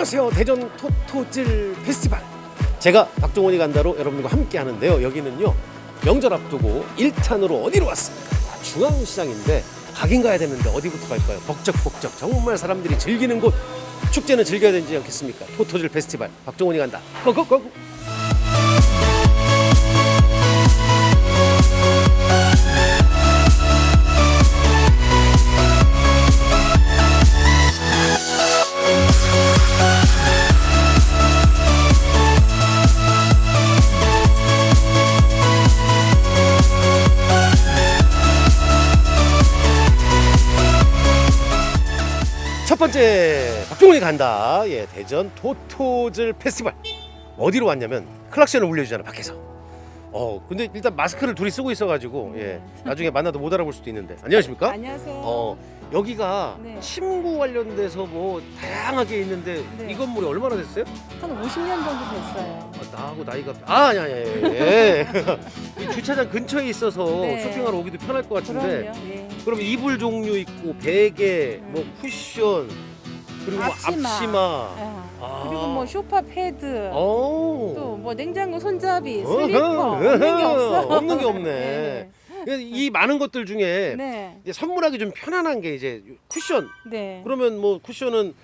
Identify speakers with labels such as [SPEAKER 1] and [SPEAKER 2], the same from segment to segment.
[SPEAKER 1] 안녕하세요. 대전 토토질 페스티벌. 제가 박종원이 간다로 여러분들과 함께 하는데요. 여기는요. 명절 앞두고 1탄으로 어디로 왔습니까? 아, 중앙시장인데 가긴 가야 되는데 어디부터 갈까요? 벅적벅적 정말 사람들이 즐기는 곳. 축제는 즐겨야 되지 않겠습니까? 토토질 페스티벌. 박종원이 간다. 고고고고. 번째 박종원이 간다. 예, 대전 토토즐 페스티벌. 어디로 왔냐면 클락션을 울려주잖아 밖에서. 어, 근데 일단 마스크를 둘이 쓰고 있어가지고 예, 나중에 만나도 못 알아볼 수도 있는데. 안녕하십니까?
[SPEAKER 2] 안녕하세요.
[SPEAKER 1] 어, 여기가
[SPEAKER 2] 네.
[SPEAKER 1] 침구 관련돼서 뭐 다양하게 있는데
[SPEAKER 2] 네.
[SPEAKER 1] 이 건물이 얼마나 됐어요?
[SPEAKER 2] 한 50년 정도 됐어요.
[SPEAKER 1] 아, 나하고 나이가 아 아니 아니 아니. 예. 이 주차장 근처에 있어서
[SPEAKER 2] 네.
[SPEAKER 1] 쇼핑하러 오기도 편할 것 같은데.
[SPEAKER 2] 그럼요. 예.
[SPEAKER 1] 그럼 이불 종류 있고 베개, 뭐 쿠션 그리고 뭐
[SPEAKER 2] 앞치마.
[SPEAKER 1] 앞치마.
[SPEAKER 2] 아,
[SPEAKER 1] 아.
[SPEAKER 2] 그리고 뭐 소파 패드,
[SPEAKER 1] 어.
[SPEAKER 2] 또뭐 냉장고 손잡이,
[SPEAKER 1] 어허,
[SPEAKER 2] 슬리퍼 없는 게 없어.
[SPEAKER 1] 없는 게 없네. 이 많은 것들 중에
[SPEAKER 2] 네. 네.
[SPEAKER 1] 이제 선물하기 좀 편안한 게 이제 쿠션.
[SPEAKER 2] 네.
[SPEAKER 1] 그러면 뭐 쿠션은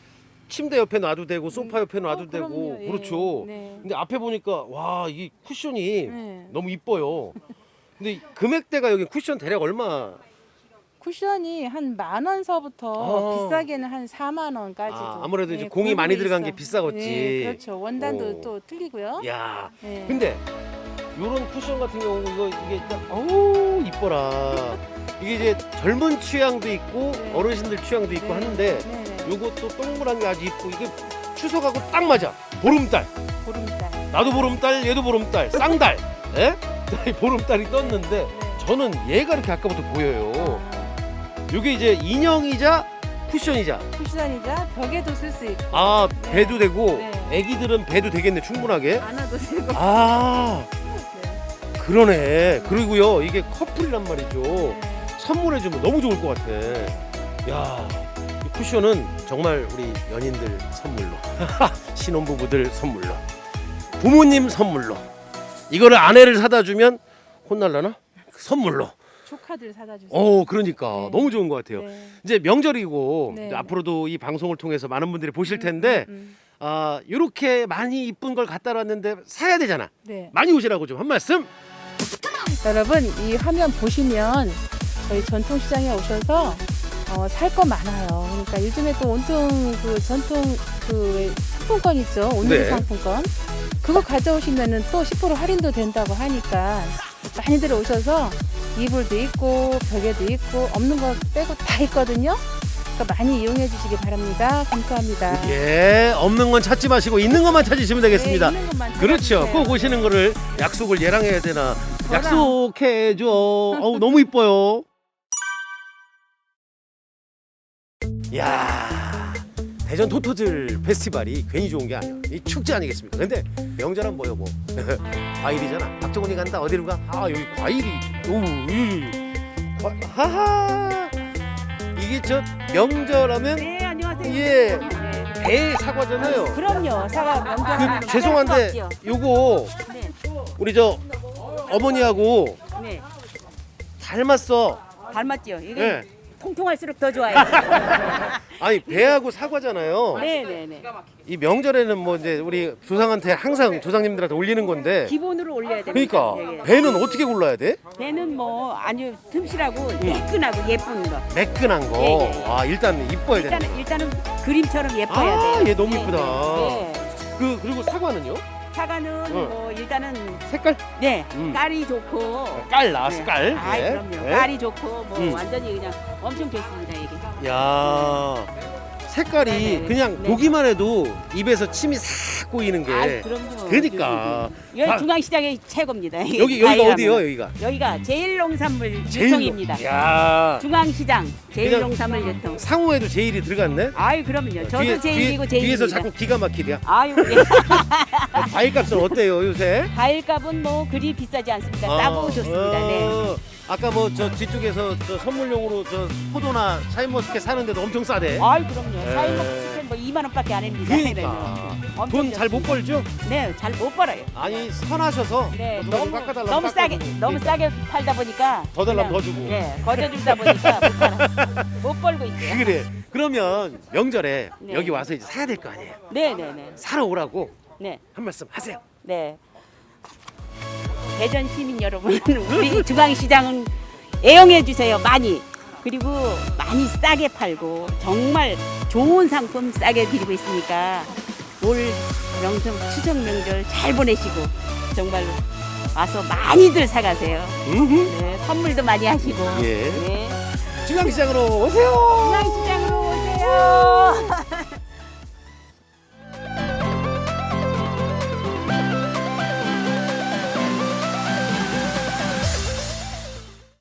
[SPEAKER 1] 침대 옆에 놔도 되고 소파 옆에 놔도
[SPEAKER 2] 어,
[SPEAKER 1] 되고
[SPEAKER 2] 그럼요. 예.
[SPEAKER 1] 그렇죠.
[SPEAKER 2] 네.
[SPEAKER 1] 근데 앞에 보니까 와 이 쿠션이
[SPEAKER 2] 네.
[SPEAKER 1] 너무 이뻐요. 근데 이 금액대가 여기 쿠션 대략 얼마?
[SPEAKER 2] 쿠션이 한 만 원서부터
[SPEAKER 1] 아.
[SPEAKER 2] 비싸게는 한 4만 원까지도.
[SPEAKER 1] 아, 아무래도 이제
[SPEAKER 2] 예,
[SPEAKER 1] 공이 많이 들어간 게
[SPEAKER 2] 있어.
[SPEAKER 1] 비싸겠지.
[SPEAKER 2] 네, 그렇죠. 원단도
[SPEAKER 1] 오.
[SPEAKER 2] 또 틀리고요.
[SPEAKER 1] 야,
[SPEAKER 2] 네.
[SPEAKER 1] 근데 요런 쿠션 같은 경우 이거 이게 딱 어우 이뻐라. 이게 이제 젊은 취향도 있고
[SPEAKER 2] 네.
[SPEAKER 1] 어르신들 취향도 있고
[SPEAKER 2] 네.
[SPEAKER 1] 하는데
[SPEAKER 2] 네, 네.
[SPEAKER 1] 요것도 동그란 게 아주 이쁘고 이게 추석하고 딱 맞아. 보름달.
[SPEAKER 2] 보름달.
[SPEAKER 1] 나도 보름달, 얘도 보름달, 쌍달. 예? 이 보름달이 떴는데
[SPEAKER 2] 네.
[SPEAKER 1] 저는 얘가 이렇게 아까부터 보여요.
[SPEAKER 2] 아,
[SPEAKER 1] 요게 이제 인형이자 쿠션이자
[SPEAKER 2] 쿠션이자 벽에도 쓸 수 있고
[SPEAKER 1] 아
[SPEAKER 2] 네.
[SPEAKER 1] 배도 되고
[SPEAKER 2] 네.
[SPEAKER 1] 애기들은 배도 되겠네 충분하게.
[SPEAKER 2] 안아도 되고.
[SPEAKER 1] 아
[SPEAKER 2] 네.
[SPEAKER 1] 그러네. 그리고요 이게 커플이란 말이죠.
[SPEAKER 2] 네.
[SPEAKER 1] 선물해주면 너무 좋을 것 같아. 야, 이 쿠션은 정말 우리 연인들 선물로, 신혼부부들 선물로, 부모님 선물로, 이거를 아내를 사다 주면 혼날라나? 선물로.
[SPEAKER 2] 조카들 사다 주세요.
[SPEAKER 1] 어, 그러니까
[SPEAKER 2] 네.
[SPEAKER 1] 너무 좋은 것 같아요.
[SPEAKER 2] 네.
[SPEAKER 1] 이제 명절이고
[SPEAKER 2] 네.
[SPEAKER 1] 앞으로도 이 방송을 통해서 많은 분들이 보실 텐데
[SPEAKER 2] 음,
[SPEAKER 1] 아 이렇게 많이 이쁜 걸 갖다 놨는데 사야 되잖아.
[SPEAKER 2] 네.
[SPEAKER 1] 많이 오시라고 좀 한 말씀.
[SPEAKER 2] 여러분 이 화면 보시면 저희 전통시장에 오셔서 어, 살 거 많아요. 그러니까 요즘에 또 온통 그 전통 그 상품권 있죠. 오늘
[SPEAKER 1] 네.
[SPEAKER 2] 상품권. 그거 가져오시면은 또 10% 할인도 된다고 하니까 많이들 오셔서 이불도 있고 벽에도 있고 없는 거 빼고 다 있거든요. 그러니까 많이 이용해 주시기 바랍니다. 감사합니다.
[SPEAKER 1] 예, 없는 건 찾지 마시고 있는 것만 찾으시면 되겠습니다.
[SPEAKER 2] 네, 있는 것만
[SPEAKER 1] 그렇죠.
[SPEAKER 2] 찾아주세요.
[SPEAKER 1] 꼭 오시는 거를 약속을 얘랑 해야 되나?
[SPEAKER 2] 저랑.
[SPEAKER 1] 약속해 줘. 어우 너무 이뻐요. 야 대전 토토즐 페스티벌이 괜히 좋은 게 아니야. 이 축제 아니겠습니까? 근데 명절은 뭐요 뭐 과일이잖아. 박정훈이 간다 어디로 가? 아 여기 과일이. 오, 이, 과, 하하. 이게 저 명절하면
[SPEAKER 3] 네 안녕하세요.
[SPEAKER 1] 예.
[SPEAKER 3] 네.
[SPEAKER 1] 배 사과잖아요.
[SPEAKER 3] 그럼요. 사과 명절.
[SPEAKER 1] 그 죄송한데 요거
[SPEAKER 3] 네.
[SPEAKER 1] 우리 저 어머니하고
[SPEAKER 3] 네.
[SPEAKER 1] 닮았어.
[SPEAKER 3] 닮았죠. 이게
[SPEAKER 1] 예.
[SPEAKER 3] 통통할수록 더 좋아요.
[SPEAKER 1] 아니 배하고 사과잖아요.
[SPEAKER 3] 네네네.
[SPEAKER 1] 이 명절에는 뭐 이제 우리 조상한테 항상 조상님들한테 올리는 건데.
[SPEAKER 3] 기본으로 올려야 됩니다.
[SPEAKER 1] 그러니까
[SPEAKER 3] 예.
[SPEAKER 1] 배는 어떻게 골라야 돼?
[SPEAKER 3] 배는 뭐 아주 틈실하고 매끈하고 예쁜 거.
[SPEAKER 1] 매끈한 거.
[SPEAKER 3] 예, 예, 예.
[SPEAKER 1] 아 일단 이뻐야 돼.
[SPEAKER 3] 일단은 일단은 그림처럼 예뻐야
[SPEAKER 1] 아,
[SPEAKER 3] 돼요.
[SPEAKER 1] 얘 너무
[SPEAKER 3] 네,
[SPEAKER 1] 이쁘다.
[SPEAKER 3] 네, 네.
[SPEAKER 1] 그 그리고 사과는요?
[SPEAKER 3] 사과는
[SPEAKER 1] 어.
[SPEAKER 3] 뭐 일단은
[SPEAKER 1] 색깔?
[SPEAKER 3] 네
[SPEAKER 1] 음.
[SPEAKER 3] 깔이 좋고.
[SPEAKER 1] 깔 나왔어
[SPEAKER 3] 네.
[SPEAKER 1] 깔.
[SPEAKER 3] 아
[SPEAKER 1] 예.
[SPEAKER 3] 그럼요.
[SPEAKER 1] 예.
[SPEAKER 3] 깔이 좋고 뭐
[SPEAKER 1] 음.
[SPEAKER 3] 완전히 그냥 엄청 좋습니다 이게.
[SPEAKER 1] 야 색깔이
[SPEAKER 3] 네, 네.
[SPEAKER 1] 그냥
[SPEAKER 3] 네.
[SPEAKER 1] 보기만 해도 입에서 침이 싹 고이는 게.
[SPEAKER 3] 아 그럼요.
[SPEAKER 1] 그러니까
[SPEAKER 3] 여기
[SPEAKER 1] 아.
[SPEAKER 3] 중앙시장이 최고입니다.
[SPEAKER 1] 여기 여기가. 어디요 여기가?
[SPEAKER 3] 여기가 제일 농산물
[SPEAKER 1] 제일-
[SPEAKER 3] 유통입니다.
[SPEAKER 1] 야
[SPEAKER 3] 중앙시장
[SPEAKER 1] 그냥-
[SPEAKER 3] 제일농산물 유통.
[SPEAKER 1] 상호에도 제일이 들어갔네.
[SPEAKER 3] 아유 그럼요. 저도
[SPEAKER 1] 뒤에-
[SPEAKER 3] 제일이고
[SPEAKER 1] 뒤에-
[SPEAKER 3] 제일입니다.
[SPEAKER 1] 뒤에서 자꾸 기가 막히대요.
[SPEAKER 3] 아유 예.
[SPEAKER 1] 과일값은 어때요 요새?
[SPEAKER 3] 과일값은 뭐 그리 비싸지 않습니다.
[SPEAKER 1] 아,
[SPEAKER 3] 싸고 좋습니다. 네.
[SPEAKER 1] 어, 아까 뭐 저 뒤쪽에서 저 선물용으로 저 포도나 샤인머스켓 사는데도 엄청 싸대.
[SPEAKER 3] 아유 그럼요.
[SPEAKER 1] 예.
[SPEAKER 3] 샤인머스켓은 뭐 2만 원밖에 안 합니다.
[SPEAKER 1] 그러니까 돈 잘 못 벌죠?
[SPEAKER 3] 네, 잘 못 벌어요.
[SPEAKER 1] 아니 선하셔서
[SPEAKER 3] 네,
[SPEAKER 1] 누가 좀
[SPEAKER 3] 너무
[SPEAKER 1] 깎아달라고
[SPEAKER 3] 너무 싸게
[SPEAKER 1] 깎아주고.
[SPEAKER 3] 너무 싸게 팔다 보니까
[SPEAKER 1] 더 달라면 더 주고.
[SPEAKER 3] 예, 거저 주다 보니까 못, 팔아. 못 벌고 있어요.
[SPEAKER 1] 그래. 그러면 명절에
[SPEAKER 3] 네.
[SPEAKER 1] 여기 와서 이제 사야 될 거 아니에요.
[SPEAKER 3] 네, 네, 네,
[SPEAKER 1] 사러 오라고
[SPEAKER 3] 네,
[SPEAKER 1] 한 말씀 하세요.
[SPEAKER 3] 네. 대전 시민 여러분, 우리 중앙시장은 애용해 주세요 많이. 그리고 많이 싸게 팔고 정말 좋은 상품 싸게 드리고 있으니까 올 명절 추석 명절 잘 보내시고 정말 와서 많이들 사가세요. 네, 선물도 많이 하시고.
[SPEAKER 1] 예.
[SPEAKER 3] 네.
[SPEAKER 1] 중앙시장으로 오세요.
[SPEAKER 3] 오세요.